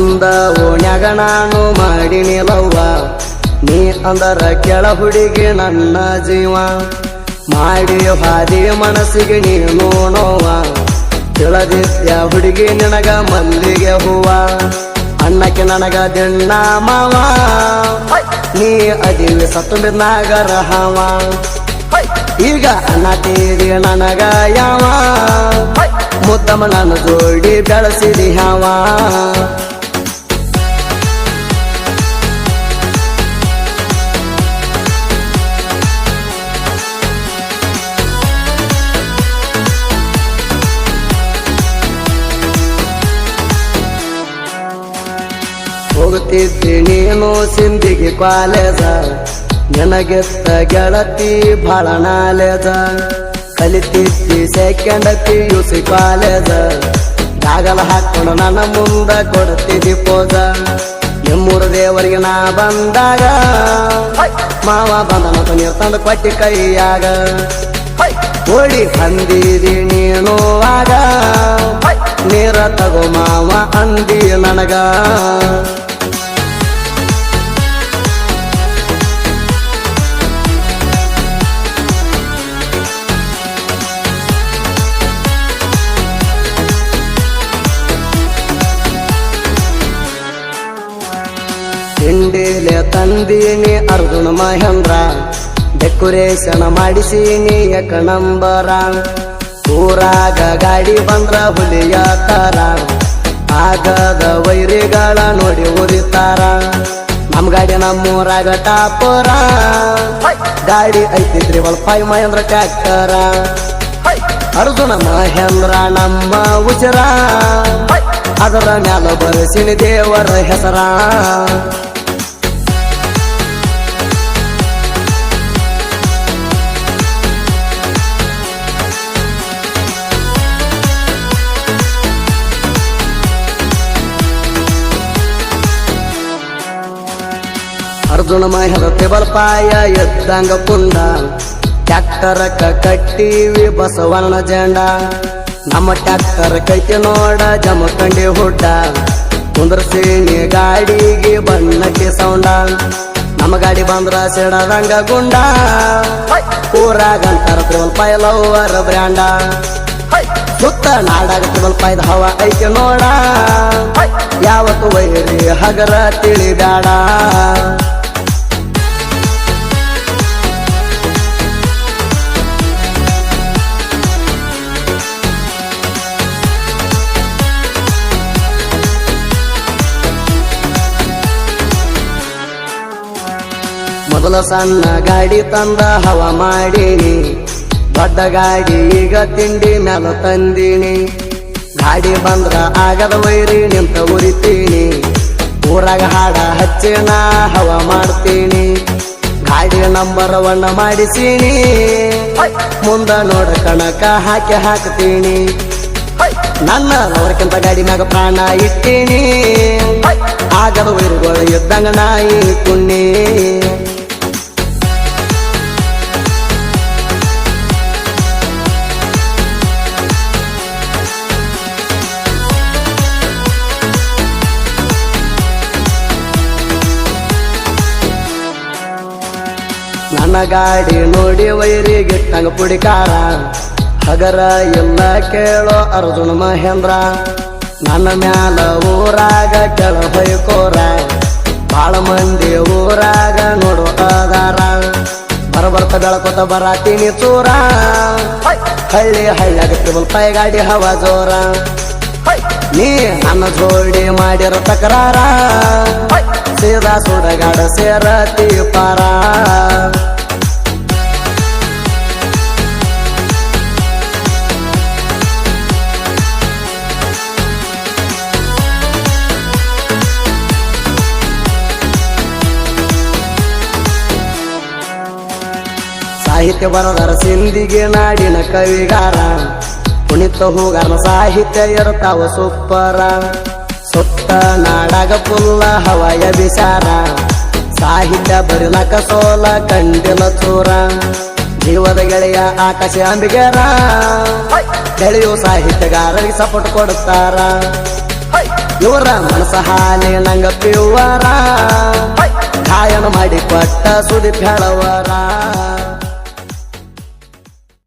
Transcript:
ನಂದ ಓಣ್ಯಾಗ ನಾನು ಲವ್ವ. ನೀ ಅಂದರ ಕೆಳ ಹುಡುಗಿ ನನ್ನ ಜೀವ. ಮಾಡಿ ಹಾದಿ ಮನಸ್ಸಿಗೆ ನೀನು ನೋವ. ತಿಳದಿದ್ಯ ಹುಡುಗಿ ನಿನಗ ಮಲ್ಲಿಗೆ ಹೂವ. ಅಣ್ಣಕ್ಕೆ ನನಗ ದಿಣ್ಣ ಮಾವ. ನೀ ಅದಿವಿ ಸತ್ತು ನಾಗರ ಹಾವ ಈಗ ಅನ್ನತೀರಿ ನನಗ ಯಾವ. ಮುದ್ದಮ್ಮ ನಾನು ಜೋಡಿ ಬೆಳೆಸಿದಿ ಹಾವ ಹೋಗುತ್ತಿದ್ದಿ ನೀನು ಸಿಂದಿಗೆ ಕಾಲೇಜ ನನಗೆತ್ತ ಗೆಳತಿ ಬಹಳ ನಾಲೇಜ. ಕಲಿತಿದ್ದಿ ಸೆಕೆಂಡ್ ಪಿ ಯು ಕಾಲೇಜ ದಾಗಲ ಹಾಕೊಂಡು ನನ್ನ ಮುಂದ ಕೊಡ್ತಿದ್ದಿ ಪೋಜ. ನಿಮ್ಮೂರ ದೇವರಿಗೆ ನಾ ಬಂದಾಗ ಮಾವ ಬಂದನ ನೀರು ತಂದು ಕೊಟ್ಟಿ ಕೈಯಾಗ. ಓಡಿ ಬಂದಿದಿ ನೀನು ಆಗ. ನೀರ ತಗೋ ಮಾವ ಅಂದಿ ನನಗ. ತಿಂಡಿಲೆ ತಂದೀನಿ ಅರ್ಜುನ ಮಹೇಂದ್ರ. ಡೆಕೋರೇಷನ್ ಮಾಡಿಸೀನಿ ಯಕ ನಂಬರ ಊರಾಗ ಗಾಡಿ ಬಂದ್ರ ಹುಲಿಯ ತರ. ಆಗದ ವೈರಿಗಳ ನೋಡಿ ಉರಿತಾರ. ನಮ್ ಗಾಡಿ ನಮ್ಮೂರಾಗ ಟಾಪರ. ಗಾಡಿ ಐತಿ ಫೈವ್ ಮಹೇಂದ್ರ ಟ್ಯಾಕ್ಟರ ಅರ್ಜುನ ಮಹೇಂದ್ರ ನಮ್ಮ ಉಜರಾ ಅದರ ಮ್ಯಾಲ ಬರೆಸಿನ ದೇವರ ಹೆಸರ. ಅರ್ಜುನ ಮಹೇಂದ್ರ ಟೇಬಲ್ ಪಾಯ ಎದ್ದಂಗ ಕುಂಡ ಟ್ಯಾಕ್ಟರಕ್ಕ ಕಟ್ಟಿವಿ ಬಸವಣ್ಣ ಜಂಡ. ನಮ್ಮ ಟ್ಯಾಕ್ಟರ್ ಕೈತಿ ನೋಡ ಜಮಖಂಡಿ ಹುಡ್ಡ. ಕುಂದ್ರಸೀನಿ ಗಾಡಿಗೆ ಬಣ್ಣಕ್ಕೆ ಸೌಂಡ. ನಮ್ಮ ಗಾಡಿ ಬಂದ್ರ ಸೆಡದಂಗ ಗುಂಡ. ಊರಾಗಂತಾರ ತ್ರಿವಲ್ ಪಾಯ ಲವ್ವರ ಬ್ರ್ಯಾಂಡ. ಸುತ್ತ ನಾಡಾಗ ತ್ರಿವಲ್ ಪಾಯ್ದ ಹವ ಐತೆ ನೋಡ. ಯಾವತ್ತು ವೈರಿ ಹಗರ ತಿಳಿಬ್ಯಾಡ ಮೊದಲ ಸಣ್ಣ ಗಾಡಿ ತಂದ ಹವ ಮಾಡೀನಿ. ದೊಡ್ಡ ಗಾಡಿ ಈಗ ತಿಂಡಿ ಮ್ಯಾಲ ತಂದೀನಿ. ಗಾಡಿ ಬಂದ್ರ ಆಗದ ವೈರಿ ನಿಂತ ಉರಿತೀನಿ. ಊರಾಗ ಹಾಡ ಹಚ್ಚಿನ ಹವ ಮಾಡ್ತೀನಿ. ಗಾಡಿ ನಂಬರ್ ಒಣ್ಣ ಮಾಡಿಸೀನಿ. ಮುಂದ ನೋಡ ಕಣಕ ಹಾಕಿ ಹಾಕ್ತೀನಿ. ನನ್ನ ಅವರಕ್ಕಿಂತ ಗಾಡಿ ಮ್ಯಾಗ ಪ್ರಾಣ ಇಟ್ಟೀನಿ. ಆಗದ ವೈರುಗಳು ಇದ್ದಂಗ ನಾಯಿ ಕುಣ್ಣಿ. ನನ್ನ ಗಾಡಿ ನೋಡಿ ವೈರಿಗಿಟ್ಟಂಗ ಪುಡಿಕಾರ. ಹಗರ ಎಲ್ಲ ಕೇಳೋ ಅರ್ಜುನ ಮಹೇಂದ್ರ. ನನ್ನ ಮ್ಯಾಲ ಊರಾಗ ಕೆಳ ಬೈಕೋರ ಬಾಳ ಮಂದಿ ಊರಾಗ ನೋಡು ಅದಾರ ಬರಬರ್ತ ಬೆಳಕೊತ ಬರಾತೀನಿ ಚೂರ. ಹಳ್ಳಿ ಹಳ್ಳಿಯಾಗ ತ್ರಿಬಲ್ ಪೈ ಗಾಡಿ ಹವಾ ಜೋರ. ನೀ ನನ್ನ ಜೋಡಿ ಮಾಡಿರೋ ತಕರಾರ. ಸೀದಾ ಸುಡಗಾಡ ಸೇರತಿ ಪಾರ. ಸಾಹಿತ್ಯ ಬರೋದಾರ ಸಿಂಧಿಗೆ ನಾಡಿನ ಕವಿಗಾರ. ಕುಣಿತ ಹೋಗಾರ ಸಾಹಿತ್ಯ ಇರ್ತಾವ ಸುಪ್ಪರ ಸುತ್ತ ನಾಡಾಗ ಪುಲ್ಲ ಹವಾಯ ಬಿಸಾರ. ಸಾಹಿತ್ಯ ಬರಲಕ ಸೋಲ ಕಂಡಿಲ ಚೂರ. ಜೀವದ ಗೆಳೆಯ ಆಕಾಶ ಅಂಬಿಗರ. ಗೆಳೆಯು ಸಾಹಿತ್ಯಗಾರರಿಗೆ ಸಪೋರ್ಟ್ ಕೊಡುತ್ತಾರ. ಇವರ ಮನಸ ಹಾಲಿ ನಂಗ ಪಿವರ ಗಾಯನ ಮಾಡಿ ಕೊಟ್ಟ ಸುದಿ ಹೇಳವರ